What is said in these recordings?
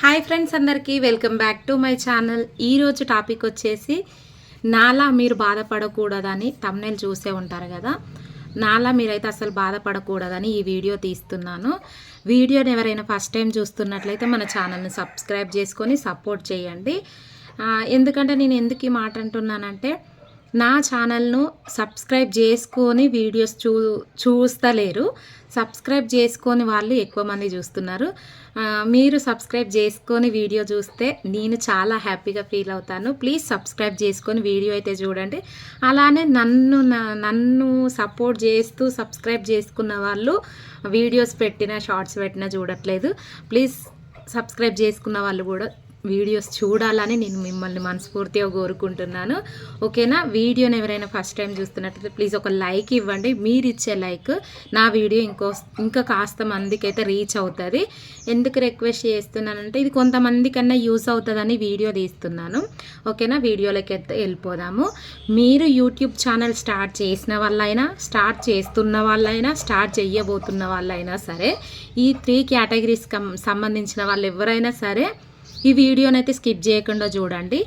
Hi friends అందరికీ welcome back to my channel. ఈరోజు topic వచ్చేసి నాలా మీరు బాధపడకూడదని తమ్నేల్ చూసే ఉంటారు కదా. నాలా మీరైతే అసలు బాధపడకూడదని ఈ వీడియో తీస్తున్నాను. వీడియోని ఎవరైనా ఫస్ట్ టైం చూస్తున్నట్లయితే మన ఛానల్ని సబ్స్క్రైబ్ చేసుకొని సపోర్ట్ చేయండి. ఎందుకంటే నేను ఎందుకు ఈ మాట అంటున్నానంటే నా ఛానల్ను సబ్స్క్రైబ్ చేసుకొని వీడియోస్ చూ చూస్తలేరు. సబ్స్క్రైబ్ చేసుకొని వాళ్ళు ఎక్కువ మంది చూస్తున్నారు. మీరు సబ్స్క్రైబ్ చేసుకొని వీడియో చూస్తే నేను చాలా హ్యాపీగా ఫీల్ అవుతాను. ప్లీజ్ సబ్స్క్రైబ్ చేసుకొని వీడియో అయితే చూడండి. అలానే నన్ను నన్ను సపోర్ట్ చేస్తూ సబ్స్క్రైబ్ చేసుకున్న వాళ్ళు వీడియోస్ పెట్టిన షార్ట్స్ పెట్టినా చూడట్లేదు. ప్లీజ్ సబ్స్క్రైబ్ చేసుకున్న వాళ్ళు కూడా వీడియోస్ చూడాలని నేను మిమ్మల్ని మనస్ఫూర్తిగా కోరుకుంటున్నాను. ఓకేనా? వీడియోని ఎవరైనా ఫస్ట్ టైం చూస్తున్నట్లయితే ప్లీజ్ ఒక లైక్ ఇవ్వండి. మీరు ఇచ్చే లైక్ నా వీడియో ఇంకో ఇంకా కాస్త మందికి అయితే రీచ్ అవుతుంది. ఎందుకు రిక్వెస్ట్ చేస్తున్నానంటే ఇది కొంతమంది కన్నా యూస్ అవుతుందని వీడియో తీస్తున్నాను. ఓకేనా? వీడియోలోకి అయితే వెళ్ళిపోదాము. మీరు యూట్యూబ్ ఛానల్ స్టార్ట్ చేసిన వాళ్ళైనా స్టార్ట్ చేస్తున్న వాళ్ళైనా స్టార్ట్ చేయబోతున్న వాళ్ళైనా సరే ఈ త్రీ కేటగిరీస్ సంబంధించిన వాళ్ళు ఎవరైనా సరే ఈ వీడియోని అయితే స్కిప్ చేయకుండా చూడండి.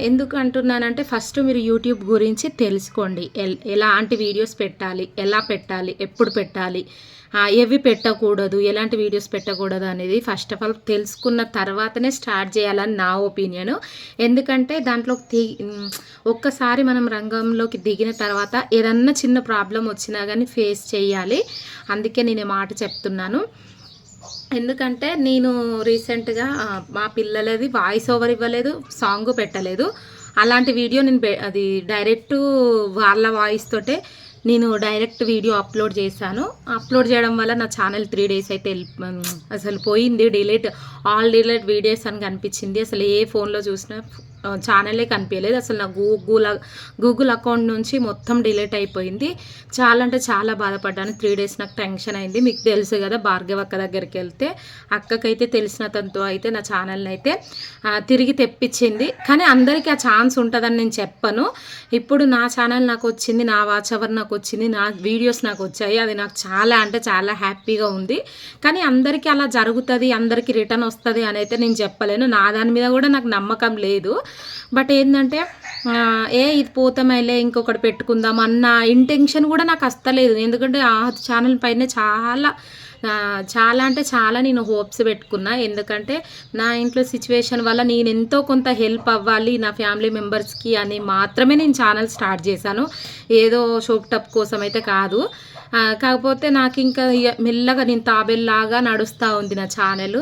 ఎందుకు అంటున్నానంటే ఫస్ట్ మీరు యూట్యూబ్ గురించి తెలుసుకోండి. ఎల్- ఎలాంటి వీడియోస్ పెట్టాలి ఎలా పెట్టాలి ఎప్పుడు పెట్టాలి ఎవి ఏవి పెట్టకూడదు ఎలాంటి వీడియోస్ పెట్టకూడదు అనేది ఫస్ట్ ఆఫ్ ఆల్ తెలుసుకున్న తర్వాతనే స్టార్ట్ చేయాలని నా ఒపీనియన్. ఎందుకంటే దాంట్లో ఒక్కసారి మనం రంగంలోకి దిగిన తర్వాత ఏదన్నా చిన్న ప్రాబ్లం వచ్చినా కానీ ఫేస్ చేయాలి. అందుకే నేను మాట చెప్తున్నాను. ఎందుకంటే నేను రీసెంట్గా మా పిల్లలది వాయిస్ ఓవర్ ఇవ్వలేదు సాంగ్ పెట్టలేదు. అలాంటి వీడియో నేను అది డైరెక్ట్ వాళ్ళ వాయిస్ తోటే నేను డైరెక్ట్ వీడియో అప్లోడ్ చేశాను. అప్లోడ్ చేయడం వల్ల నా ఛానల్ త్రీ డేస్ అయితే అసలు పోయింది డిలీట్ ఆల్ డిలీట్ వీడియోస్ అని కనిపించింది. అసలు ఏ ఫోన్లో చూసినా ఛానలే కనిపించలేదు. అసలు నా గూగుల్ గూగుల్ అకౌంట్ నుంచి మొత్తం డిలీట్ అయిపోయింది. చాలా అంటే చాలా బాధపడ్డాను. త్రీ డేస్ నాకు టెన్షన్ అయింది. మీకు తెలుసు కదా భార్గవ అక్క దగ్గరికి వెళ్తే అక్కకైతే తెలిసిన తనతో అయితే నా ఛానల్ని అయితే తిరిగి తెప్పించింది. కానీ అందరికీ ఆ ఛాన్స్ ఉంటుందని నేను చెప్పను. ఇప్పుడు నా ఛానల్ నాకు వచ్చింది నా వాచ్ అవర్ నాకు వచ్చింది నా వీడియోస్ నాకు వచ్చాయి. అది నాకు చాలా అంటే చాలా హ్యాపీగా ఉంది. కానీ అందరికీ అలా జరుగుతుంది అందరికీ రిటర్న్ వస్తుంది అని అయితే నేను చెప్పలేను. నా దాని మీద కూడా నాకు నమ్మకం లేదు. బట్ ఏంటంటే ఏ ఇది పోతామైలే ఇంకొకటి పెట్టుకుందాం అన్న ఇంటెన్షన్ కూడా నాకు అస్తలేదు. ఎందుకంటే ఆ ఛానల్ పైన చాలా చాలా అంటే చాలా నేను హోప్స్ పెట్టుకున్నా. ఎందుకంటే నా ఇంట్లో సిచ్యువేషన్ వల్ల నేను ఎంతో కొంత హెల్ప్ అవ్వాలి నా ఫ్యామిలీ మెంబర్స్కి అని మాత్రమే నేను ఛానల్ స్టార్ట్ చేశాను. ఏదో షోప్ టప్ కోసం అయితే కాదు. కాకపోతే నాకు ఇంకా మెల్లగా నేను తాబేల్లాగా నడుస్తూ ఉంది నా ఛానల్.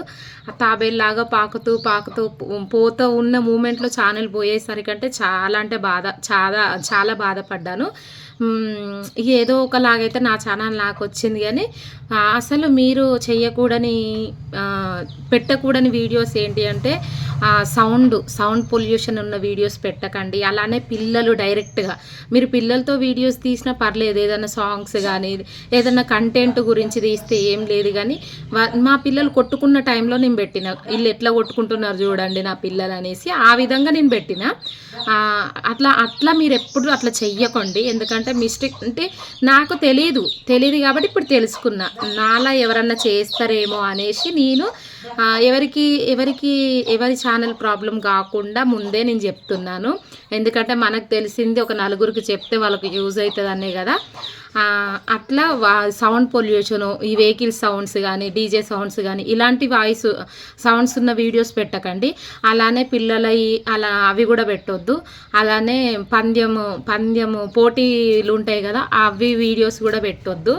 ఆ తాబేల్లాగా పాకుతూ పాకుతూ పో- పోతూ ఉన్న మూమెంట్లో ఛానల్ పోయేసరికంటే చాలా అంటే బాధ చాలా చాలా బాధపడ్డాను. ఏదో ఒకలాగైతే నా ఛానల్ నాకు వచ్చింది కానీ అసలు మీరు చేయకూడని పెట్టకూడని వీడియోస్ ఏంటి అంటే సౌండ్ సౌండ్ పొల్యూషన్ ఉన్న వీడియోస్ పెట్టకండి. అలానే పిల్లలు డైరెక్ట్గా. మీరు పిల్లలతో వీడియోస్ తీసినా పర్లేదు ఏదైనా సాంగ్స్ కానీ ఏదైనా కంటెంట్ గురించి తీస్తే ఏం లేదు కానీ మా పిల్లలు కొట్టుకున్న టైంలో నేను పెట్టిన. వీళ్ళు ఎట్లా కొట్టుకుంటున్నారు చూడండి నా పిల్లలు అనేసి ఆ విధంగా నేను పెట్టిన. అట్లా అట్లా మీరు ఎప్పుడు అట్లా చెయ్యకండి. ఎందుకంటే మిస్టేక్ అంటే నాకు తెలియదు తెలియదు కాబట్టి ఇప్పుడు తెలుసుకున్నా. నాలా ఎవరన్నా చేస్తారేమో అనేసి నేను ఎవరికి ఎవరికి ఎవరి ఛానల్ ప్రాబ్లం కాకుండా ముందే నేను చెప్తున్నాను. ఎందుకంటే మనకు తెలిసింది ఒక నలుగురికి చెప్తే వాళ్ళకి యూజ్ అవుతుంది అనే కదా అట్లా వా సౌండ్ పొల్యూషన్ ఈ వెహికల్ సౌండ్స్ కానీ డీజే సౌండ్స్ కానీ ఇలాంటి వాయిస్ సౌండ్స్ ఉన్న వీడియోస్ పెట్టకండి. అలానే పిల్లలవి అలా అవి కూడా పెట్టొద్దు. అలానే పంద్యము పంద్యము పోటీలు ఉంటాయి కదా అవి వీడియోస్ కూడా పెట్టొద్దు.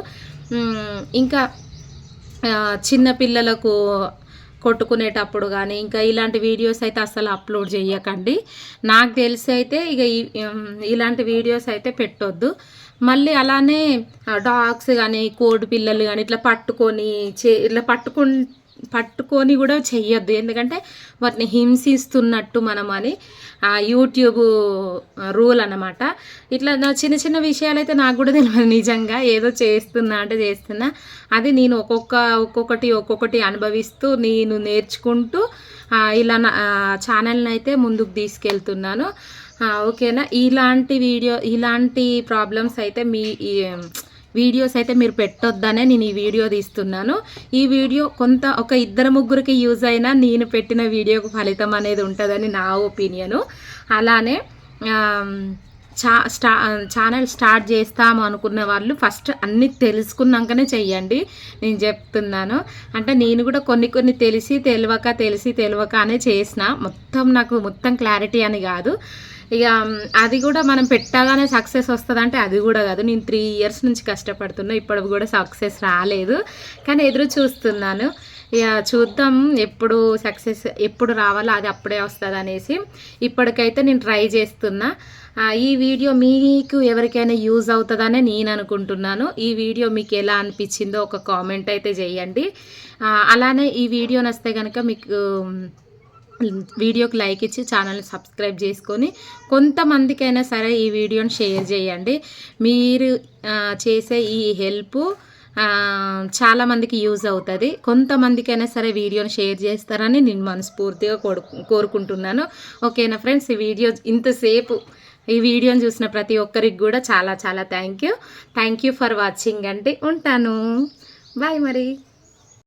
ఇంకా చిన్న పిల్లలకు కొట్టుకునేటప్పుడు కానీ ఇంకా ఇలాంటి వీడియోస్ అయితే అసలు అప్లోడ్ చేయకండి నాకు తెలిసి అయితే ఇక ఇలాంటి వీడియోస్ అయితే పెట్టొద్దు. మళ్ళీ అలానే డాగ్స్ కానీ కోడి పిల్లలు కానీ ఇట్లా పట్టుకొని చే ఇట్లా పట్టుకుంటే పట్టుకొని కూడా చెయ్యొద్దు. ఎందుకంటే వాటిని హింసిస్తున్నట్టు మనం అని ఆ యూట్యూబ్ రూల్ అన్నమాట. ఇట్లా నా చిన్న చిన్న విషయాలు అయితే నాకు కూడా తెలియదు నిజంగా. ఏదో చేస్తున్నా అంటే చేస్తున్నా. అది నేను ఒక్కొక్క ఒక్కొక్కటి ఒక్కొక్కటి అనుభవిస్తూ నేను నేర్చుకుంటూ ఇలా నా ఛానల్ని అయితే ముందుకు తీసుకెళ్తున్నాను. ఓకేనా? ఇలాంటి వీడియో ఇలాంటి ప్రాబ్లమ్స్ అయితే మీ వీడియోస్ అయితే మీరు పెట్టొద్దనే నేను ఈ వీడియో తీస్తున్నాను. ఈ వీడియో కొంత ఒక ఇద్దరు ముగ్గురికి యూజ్ అయినా నేను పెట్టిన వీడియోకు ఫలితం అనేది ఉంటుందని నా ఒపీనియను. అలానే చా స్టా ఛానల్ స్టార్ట్ చేస్తాము అనుకున్న వాళ్ళు ఫస్ట్ అన్నీ తెలుసుకున్నాకనే చెయ్యండి. నేను చెప్తున్నాను. అంటే నేను కూడా కొన్ని కొన్ని తెలిసి తెలియక తెలిసి తెలియక అనే చేసిన. మొత్తం నాకు మొత్తం క్లారిటీ అని కాదు. ఇక అది కూడా మనం పెట్టగానే సక్సెస్ వస్తుంది అంటే అది కూడా కాదు. నేను త్రీ ఇయర్స్ నుంచి కష్టపడుతున్నా. ఇప్పుడు కూడా సక్సెస్ రాలేదు. కానీ ఎదురు చూస్తున్నాను. చూద్దాం ఎప్పుడు సక్సెస్ ఎప్పుడు రావాలో అది అప్పుడే వస్తుంది అనేసి ఇప్పటికైతే నేను ట్రై చేస్తున్నా. ఈ వీడియో మీకు ఎవరికైనా యూజ్ అవుతుందనే నేను అనుకుంటున్నాను. ఈ వీడియో మీకు ఎలా అనిపించిందో ఒక కామెంట్ అయితే చేయండి. అలానే ఈ వీడియో నస్తే కనుక మీకు వీడియోకి లైక్ ఇచ్చి ఛానల్ని సబ్స్క్రైబ్ చేసుకొని కొంతమందికైనా సరే ఈ వీడియోని షేర్ చేయండి. మీరు చేసే ఈ హెల్ప్ చాలామందికి యూజ్ అవుతుంది. కొంతమందికైనా సరే వీడియోని షేర్ చేస్తారని నేను మనస్ఫూర్తిగా కోరు కోరుకుంటున్నాను. ఓకేనా ఫ్రెండ్స్? ఈ వీడియో ఇంతసేపు ఈ వీడియోని చూసిన ప్రతి ఒక్కరికి కూడా చాలా చాలా thank you. Thank you for watching అంటే ఉంటాను. బాయ్ మరి.